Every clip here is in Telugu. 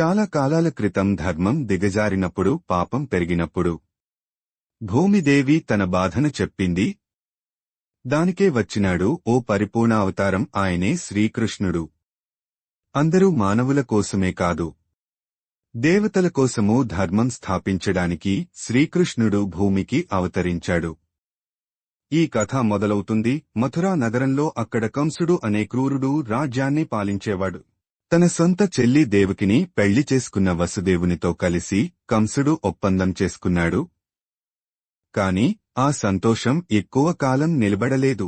చాలా కాలాల క్రితం ధర్మం దిగజారినప్పుడు పాపం పెరిగినప్పుడు. భూమిదేవి తన బాధను చెప్పింది. దానికే వచ్చినాడు ఓ పరిపూర్ణ అవతారం ఆయనే శ్రీకృష్ణుడు. అందరూ మానవుల కోసమే కాదు. దేవతల కోసమూ ధర్మం స్థాపించడానికి శ్రీకృష్ణుడు భూమికి అవతరించాడు. ఈ కథ మొదలవుతుంది. మథురా నగరంలో అక్కడ కంసుడు అనే క్రూరుడు రాజ్యాన్ని పాలించేవాడు. తన సొంత చెల్లి దేవకిని పెళ్ళి చేసుకున్న వసుదేవునితో కలిసి కంసుడు ఒప్పందం చేసుకున్నాడు. కాని ఆ సంతోషం ఎక్కువ కాలం నిలబడలేదు.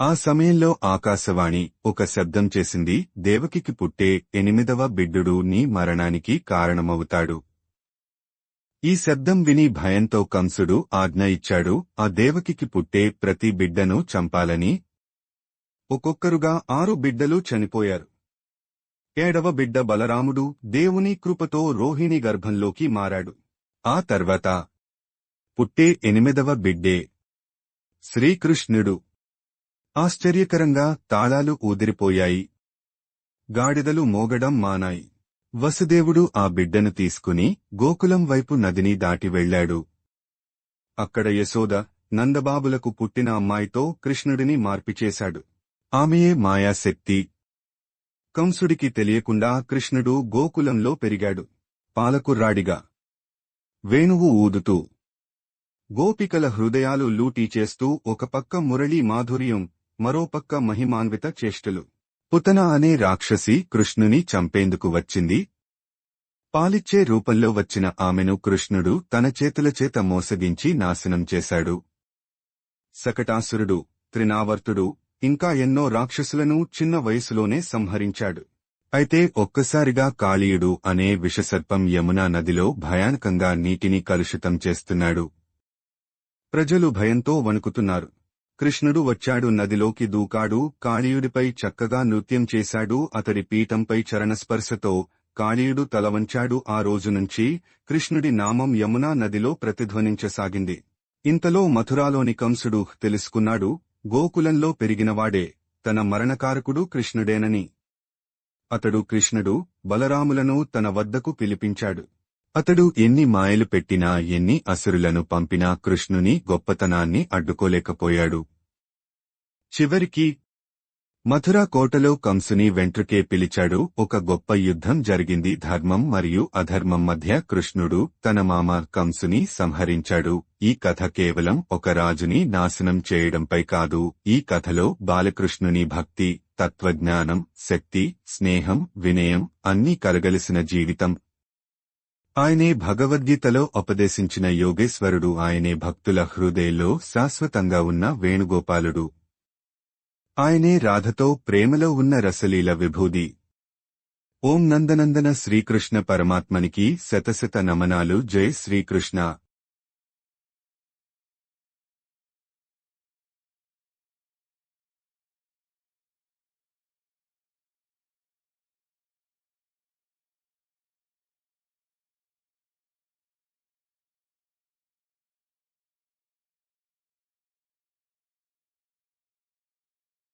ఆ సమయంలో ఆకాశవాణి ఒక శబ్దం చేసింది దేవకికి పుట్టే ఎనిమిదవ బిడ్డుడు నీ మరణానికి కారణమవుతాడు. ఈ శబ్దం విని భయంతో కంసుడు ఆజ్ఞ ఇచ్చాడు ఆ దేవకికి పుట్టే ప్రతి బిడ్డను చంపాలని. ఒక్కొక్కరుగా ఆరు బిడ్డలు చనిపోయారు. ఏడవ బిడ్డ బలరాముడు దేవుని కృపతో రోహిణి గర్భంలోకి మారాడు. ఆ తర్వాత పుట్టే ఎనిమిదవ బిడ్డే. శ్రీకృష్ణుడు. ఆశ్చర్యకరంగా తాళాలు ఊదిరిపోయాయి. గాడిదలు మోగడం మానాయి. వసుదేవుడు ఆ బిడ్డను తీసుకుని గోకులం వైపు నదిని దాటి వెళ్ళాడు అక్కడ యశోద నందబాబులకు పుట్టిన అమ్మాయితో కృష్ణుడిని మార్పిచేశాడు. ఆమెయే మాయాశక్తి. కంసుడికి తెలియకుండా కృష్ణుడు గోకులంలో పెరిగాడు. పాలకుర్రాడిగా వేణువు ఊదుతూ గోపికల హృదయాలు లూటీ చేస్తూ ఒక పక్క మురళీ మాధుర్యం మరోపక్క మహిమాన్విత చేష్టలు. పుతన అనే రాక్షసి కృష్ణుని చంపేందుకు వచ్చింది. పాలిచ్చే రూపంలో వచ్చిన ఆమెను కృష్ణుడు తన చేతుల చేత మోసగించి నాశనం చేశాడు. శకటాసురుడు త్రినావర్తుడు ఇంకా ఎన్నో రాక్షసులను చిన్న వయసులోనే సంహరించాడు. అయితే ఒక్కసారిగా కాళీయుడు అనే విషసర్పం యమునా నదిలో భయానకంగా నీటిని కలుషితం చేస్తున్నాడు. ప్రజలు భయంతో వణుకుతున్నారు. కృష్ణుడు వచ్చాడు నదిలోకి దూకాడు కాళీయుడిపై చక్కగా నృత్యం చేశాడు అతడి పీఠంపై చరణస్పర్శతో కాళీయుడు తలవంచాడు ఆ రోజు నుంచి కృష్ణుడి నామం యమునా నదిలో ప్రతిధ్వనించసాగింది. ఇంతలో మథురాలోని కంసుడు తెలుసుకున్నాడు గోకులంలో పెరిగినవాడే తన మరణకారకుడు కృష్ణుడేనని. అతడు కృష్ణుడు బలరాములను తన వద్దకు పిలిపించాడు. అతడు ఎన్ని మాయలు పెట్టినా ఎన్ని అసురులను పంపినా కృష్ణుని గొప్పతనాన్ని అడ్డుకోలేకపోయాడు. చివరికి మథురా కోటలో కంసుని వెంట్రుకే పిలిచాడు. ఒక గొప్ప యుద్ధం జరిగింది. ధర్మం మరియు అధర్మం మధ్య కృష్ణుడు తన మామ కంసుని సంహరించాడు. ఈ కథ కేవలం ఒక రాజుని నాశనం చేయడంపై కాదు. ఈ కథలో బాలకృష్ణుని భక్తి తత్వజ్ఞానం శక్తి స్నేహం వినయం అన్నీ కలగలిసిన జీవితం. ఆయనే భగవద్గీతలో ఉపదేశించిన యోగేశ్వరుడు. ఆయనే భక్తుల హృదయంలో శాశ్వతంగా ఉన్న వేణుగోపాలుడు. ఆయనే రాధతో ప్రేమలో ఉన్న రసలీల విభూది. ఓం నందనందన శ్రీకృష్ణ పరమాత్మనికి శతశత నమనాలు. జై శ్రీకృష్ణ.